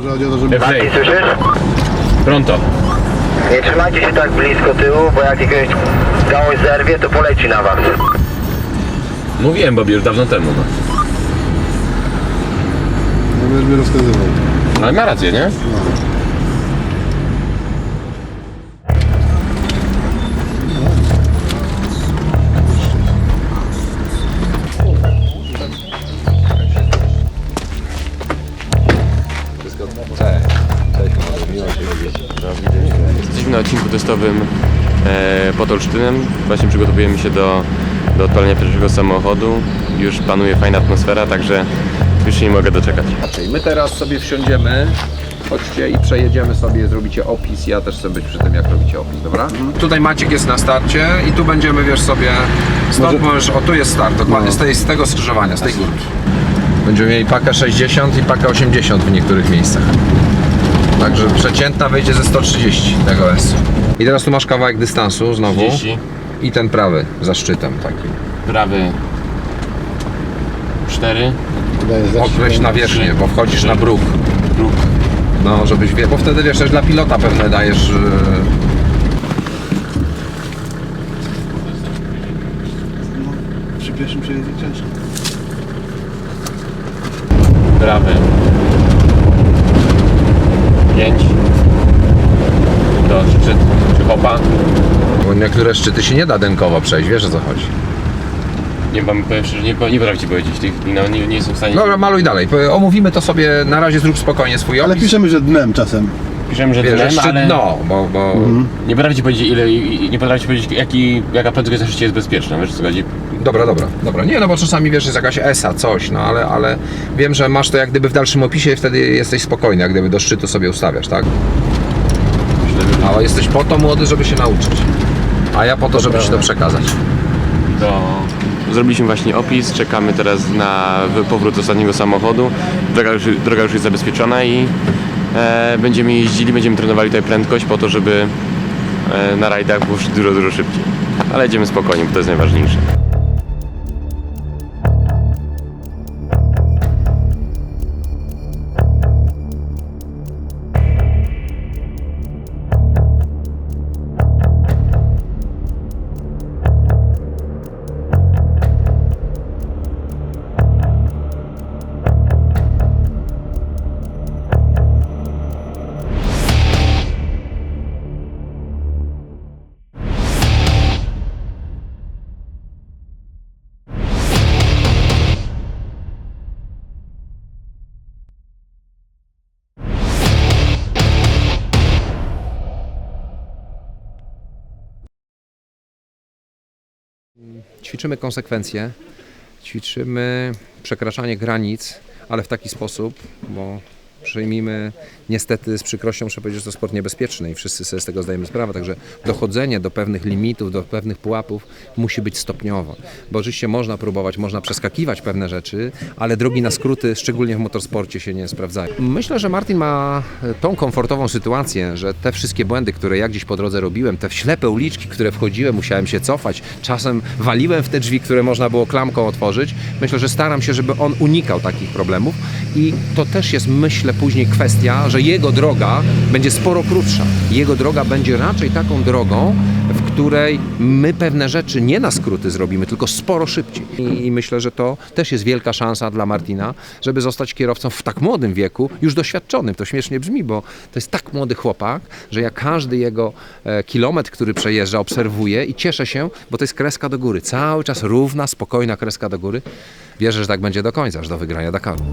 Może chodzi o to, żeby... Słyszysz? Pronto. Nie trzymajcie się tak blisko tyłu, bo jak jakiegoś gałąź zerwie, to poleci na was. Mówiłem Bobby już dawno temu. No. No będziesz mi rozkazywał. No ale ma rację, nie? Jesteśmy testowym e, pod Olsztynem. Właśnie przygotowujemy się do, do odpalenia pierwszego samochodu. Już panuje fajna atmosfera, także już się nie mogę doczekać. Czyli my teraz sobie wsiądziemy, chodźcie i przejedziemy sobie, zrobicie opis, ja też chcę być przy tym jak robicie opis, dobra? Tutaj Maciek jest na starcie i tu będziemy, wiesz sobie, stąd możesz, o tu jest start, dokładnie, z, tej, z tego skrzyżowania, z tej górki. Będziemy mieli pakę 60 i pakę 80 w niektórych miejscach. Także przeciętna wyjdzie ze 130 tego S. I teraz tu masz kawałek dystansu znowu 30. i ten prawy za szczytem takim. prawy 4, Daję zasięg. Określ na wierzchnię, bo wchodzisz na bruk. próg. No, żebyś wie, bo wtedy wiesz, też dla pilota pewne dajesz. Yy... Przy pierwszym przejeździe ciężko. prawy 5 do szczyt czy hopa. Bo niektóre szczyty się nie da denkowo przejść, wiesz o co chodzi. Nie mam powiem szczerze, nie, nie potrafię ci powiedzieć, tych, no, nie, nie jestem w stanie. Dobra, maluj dalej. Omówimy to sobie, na razie zrób spokojnie swój Ale opis. piszemy, że dnem czasem. Piszemy, że dnem, szczyt ale dno, bo, bo nie potrafię ci powiedzieć ile, i- i nie potrafię ci powiedzieć jaki, jaka prędkość na szczycie jest bezpieczna, wiesz o co chodzi? dobra, dobra, dobra. Nie, no bo czasami wiesz, jest jakaś ESA, coś, no ale, ale wiem, że masz to jak gdyby w dalszym opisie i wtedy jesteś spokojny, jak gdyby do szczytu sobie ustawiasz, tak? Myślę, że Ale jesteś po to młody, żeby się nauczyć. A ja po to, żeby ci to przekazać. do... Zrobiliśmy właśnie opis, czekamy teraz na wy- powrót ostatniego samochodu. Droga już, droga już jest zabezpieczona i będziemy jeździli, będziemy trenowali tutaj prędkość po to, żeby e, na rajdach było dużo, dużo szybciej. Ale jedziemy spokojnie, bo to jest najważniejsze. Ćwiczymy konsekwencje, ćwiczymy przekraczanie granic, ale w taki sposób, bo przyjmijmy niestety z przykrością, muszę powiedzieć, że to sport niebezpieczny i wszyscy sobie z tego zdajemy sprawę, także dochodzenie do pewnych limitów, do pewnych pułapów musi być stopniowo, bo oczywiście można próbować, można przeskakiwać pewne rzeczy, ale drogi na skróty, szczególnie w motorsporcie się nie sprawdzają. Myślę, że Martin ma e, tą komfortową sytuację, że te wszystkie błędy, które ja gdzieś po drodze robiłem, te ślepe uliczki, które wchodziłem, musiałem się cofać, czasem waliłem w te drzwi, które można było klamką otworzyć. Myślę, że staram się, żeby on unikał takich problemów i to też jest, myślę, później kwestia, że jego droga będzie sporo krótsza. Jego droga będzie raczej taką drogą, w której my pewne rzeczy nie na skróty zrobimy, tylko sporo szybciej. I, I myślę, że to też jest wielka szansa dla Martina, żeby zostać kierowcą w tak młodym wieku, już doświadczonym. To śmiesznie brzmi, bo to jest tak młody chłopak, że ja każdy jego e, kilometr, który przejeżdża, obserwuję i cieszę się, bo to jest kreska do góry. Cały czas równa, spokojna kreska do góry. Wierzę, że tak będzie do końca, aż do wygrania Dakaru.